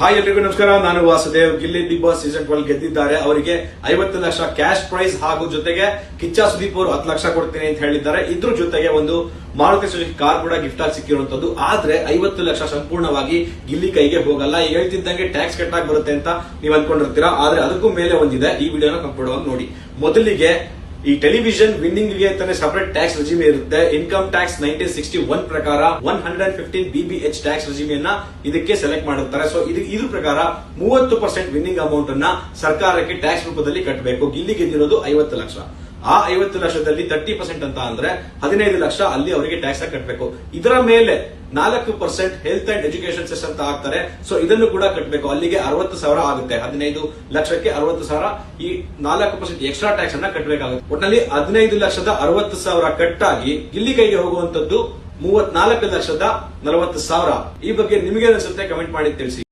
Hi ಎಲ್ರಿಗೂ ನಮಸ್ಕಾರ. ನಾನು Vasudev. Gilli big boss season twelve ಗೆದ್ದಿದ್ದಾರೆ. ಅವರಿಗೆ ಐವತ್ತು ಲಕ್ಷ ಕ್ಯಾಶ್ ಪ್ರೈಸ್ ಹಾಗೂ ಜೊತೆಗೆ ಕಿಚ್ಚ ಸುದೀಪ್ ಅವರು ಹತ್ತು ಲಕ್ಷ ಕೊಡ್ತೀನಿ ಅಂತ ಹೇಳಿದ್ದಾರೆ. ಇದ್ರ ಜೊತೆಗೆ ಒಂದು ಮಾರುತಿ ಸುಜುಕಿ ಕಾರ್ ಕೂಡ ಗಿಫ್ಟ್ ಆಗಿ ಸಿಕ್ಕಿರುವಂತದ್ದು ಆದ್ರೆ ಐವತ್ತು ಲಕ್ಷ ಸಂಪೂರ್ಣವಾಗಿ ಗಿಲ್ಲಿ ಕೈಗೆ ಹೋಗಲ್ಲ. ಹೇಳ್ತಿದ್ದಂಗೆ ಟ್ಯಾಕ್ಸ್ ಕಟ್ಟಾಗಿ ಬರುತ್ತೆ ಅಂತ ನೀವು ಅನ್ಕೊಂಡಿರ್ತೀರಾ. ಆದ್ರೆ ಅದಕ್ಕೂ ಮೇಲೆ ಒಂದಿದೆ. ಈ ವಿಡಿಯೋನ ಕಂಪ್ಲೀಟ್ ನೋಡಿ. ಮೊದಲಿಗೆ ಈ ಟೆಲಿವಿಷನ್ ವಿನ್ನಿಂಗ್ಗೆ ಅಂತಾನೆ ಸಪರೇಟ್ ಟ್ಯಾಕ್ಸ್ ರೆಜಿಮೆ ಇರುತ್ತೆ income tax nineteen sixty one ಪ್ರಕಾರ one hundred and fifteen BBH tax ರೆಜಿಮಿಯನ್ನ ಇದಕ್ಕೆ ಸೆಲೆಕ್ಟ್ ಮಾಡಿರ್ತಾರೆ. ಸೊ ಇದು, ಇದ್ರ ಪ್ರಕಾರ ಮೂವತ್ತು ಪರ್ಸೆಂಟ್ ವಿನ್ನಿಂಗ್ ಅಮೌಂಟ್ ಅನ್ನ ಸರ್ಕಾರಕ್ಕೆ ಟ್ಯಾಕ್ಸ್ ರೂಪದಲ್ಲಿ ಕಟ್ಟಬೇಕು ಇಲ್ಲಿ ಗೆದ್ದಿರೋದು ಐವತ್ತು ಲಕ್ಷ. ಆ ಐವತ್ತು ಲಕ್ಷದಲ್ಲಿ ತರ್ಟಿ ಪರ್ಸೆಂಟ್ ಅಂತ ಅಂದ್ರೆ ಹದಿನೈದು ಲಕ್ಷ ಅಲ್ಲಿ ಅವರಿಗೆ ಟ್ಯಾಕ್ಸ್ ಕಟ್ಟಬೇಕು ಇದರ ಮೇಲೆ ನಾಲ್ಕು percent health and education cess ಅಂತ ಹಾಕ್ತಾರೆ. ಸೊ ಇದನ್ನು ಕೂಡ ಕಟ್ಟಬೇಕು ಅಲ್ಲಿಗೆ ಅರವತ್ತು ಸಾವಿರ ಆಗುತ್ತೆ. ಹದಿನೈದು ಲಕ್ಷಕ್ಕೆ ಅರವತ್ತು ಸಾವಿರ ಈ ನಾಲ್ಕು ಪರ್ಸೆಂಟ್ ಎಕ್ಸ್ಟ್ರಾ ಟ್ಯಾಕ್ಸ್ ಅನ್ನ ಕಟ್ಟಬೇಕಾಗುತ್ತೆ ಒಟ್ಟಿನಲ್ಲಿ ಹದಿನೈದು ಲಕ್ಷದ ಅರವತ್ತು ಸಾವಿರ ಕಟ್ಟಾಗಿ ಇಲ್ಲಿ ಕೈಗೆ ಹೋಗುವಂತದ್ದು ಮೂವತ್ನಾಲ್ಕು ಲಕ್ಷದ ನಲವತ್ತು ಸಾವಿರ. ಈ ಬಗ್ಗೆ ನಿಮಗೆ ಅನಿಸುತ್ತೆ? ಕಮೆಂಟ್ ಮಾಡಿ ತಿಳಿಸಿ.